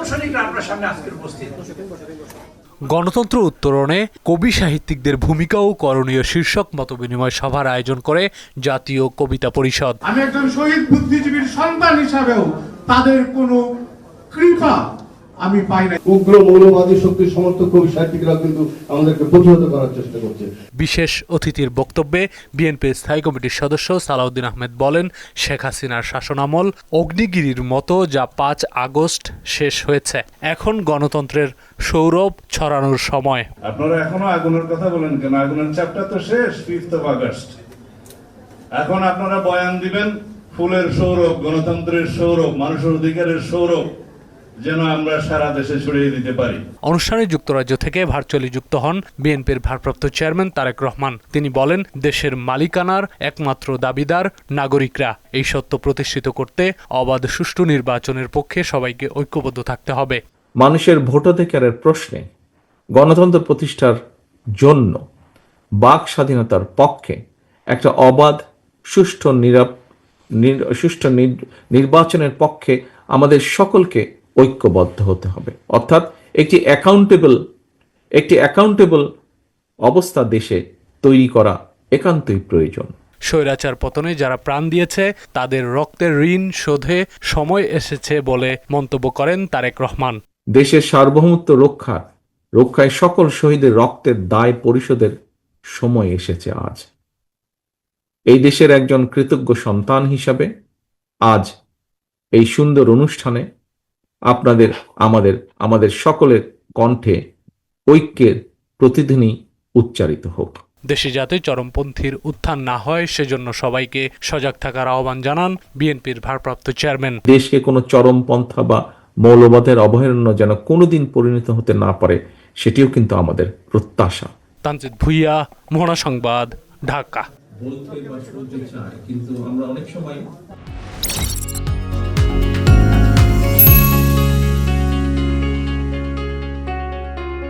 প্রকৌশলীরা আপনার সামনে আজকের উপস্থিত। গণতন্ত্র উত্তরণে কবি সাহিত্যিকদের ভূমিকা ও করণীয় শীর্ষক মত বিনিময় সভার আয়োজন করে জাতীয় কবিতা পরিষদ। আমি একজন শহীদ বুদ্ধিজীবীর সন্তান হিসাবেও তাদের কোনো কৃপা আমি পাই না উগ্র মৌলবাদী শক্তির সমর্থক কবি সাহিত্যিকরা কিন্তু আমাদেরকে প্রতিহত করার চেষ্টা করছে। বিশেষ অতিথির বক্তব্যে বিএনপির স্থায়ী কমিটির সদস্য সালাউদ্দিন আহমেদ বলেন শেখ হাসিনার শাসনামল অগ্নিগিরির মতো যা পাঁচ আগস্ট শেষ হয়েছে। এখন গণতন্ত্রের সৌরভ ছড়ানোর সময়। আপনারা এখনও আগুনের কথা বলেন কেন? আগুনের চ্যাপ্টার তো শেষ ফিফথ অফ আগস্ট এখন আপনারা বয়ান দিবেন ফুলের সৌরভ গণতন্ত্রের সৌরভ মানুষের অধিকারের সৌরভ। যেন আমরা সারা দেশে ছড়িয়ে দিতে পারি। অনুষ্ঠানে যুক্তরাজ্য থেকে ভার্চুয়ালি যুক্ত হন বিএনপির ভারপ্রাপ্ত চেয়ারম্যান তারেক রহমান। তিনি বলেন দেশের মালিকানার একমাত্র দাবিদার নাগরিকরা। এই সত্য প্রতিষ্ঠিত করতে অবাধ সুষ্ঠু নির্বাচনের পক্ষে সবাইকে ঐক্যবদ্ধ থাকতে হবে। মানুষের ভোটাধিকারের প্রশ্নে গণতন্ত্র প্রতিষ্ঠার জন্য বাক স্বাধীনতার পক্ষে একটা অবাধ সুষ্ঠু নিরাপ নির- সুষ্ঠু নির্বাচনের পক্ষে আমাদের সকলকে ঐক্যবদ্ধ হতে হবে। অর্থাৎ একটি অ্যাকাউন্টেবল একটি অ্যাকাউন্টেবল অবস্থা দেশে তৈরি করা একান্তই প্রয়োজন। স্বৈরাচার পতনে যারা প্রাণ দিয়েছে তাদের রক্তের ঋণ শোধে সময় এসেছে বলে মন্তব্য করেন তারেক রহমান। দেশের সার্বভৌমত্ব রক্ষা রক্ষায় সকল শহীদের রক্তের দায় পরিশোধের সময় এসেছে আজ। এই দেশের একজন কৃতজ্ঞ সন্তান হিসাবে আজ এই সুন্দর অনুষ্ঠানে আপনাদের আমাদের আমাদের সকলের কণ্ঠে ঐক্যের প্রতিদিনই উচ্চারিত হোক। দেশে যাতে চরমপন্থীর উত্থান না হয় সেজন্য সবাইকে সজাগ থাকার আহ্বান জানান বিএনপির ভারপ্রাপ্ত চেয়ারম্যান। দেশকে কোনো চরমপন্থা বা মৌলবাদের অভয়ারণ্য যেন কোনোদিন পরিণত হতে না পারে সেটিও কিন্তু আমাদের প্রত্যাশা। তান্ত্রিক ভুইয়া মোহনা সংবাদ ঢাকা। কিন্তু আমরা অনেক সময়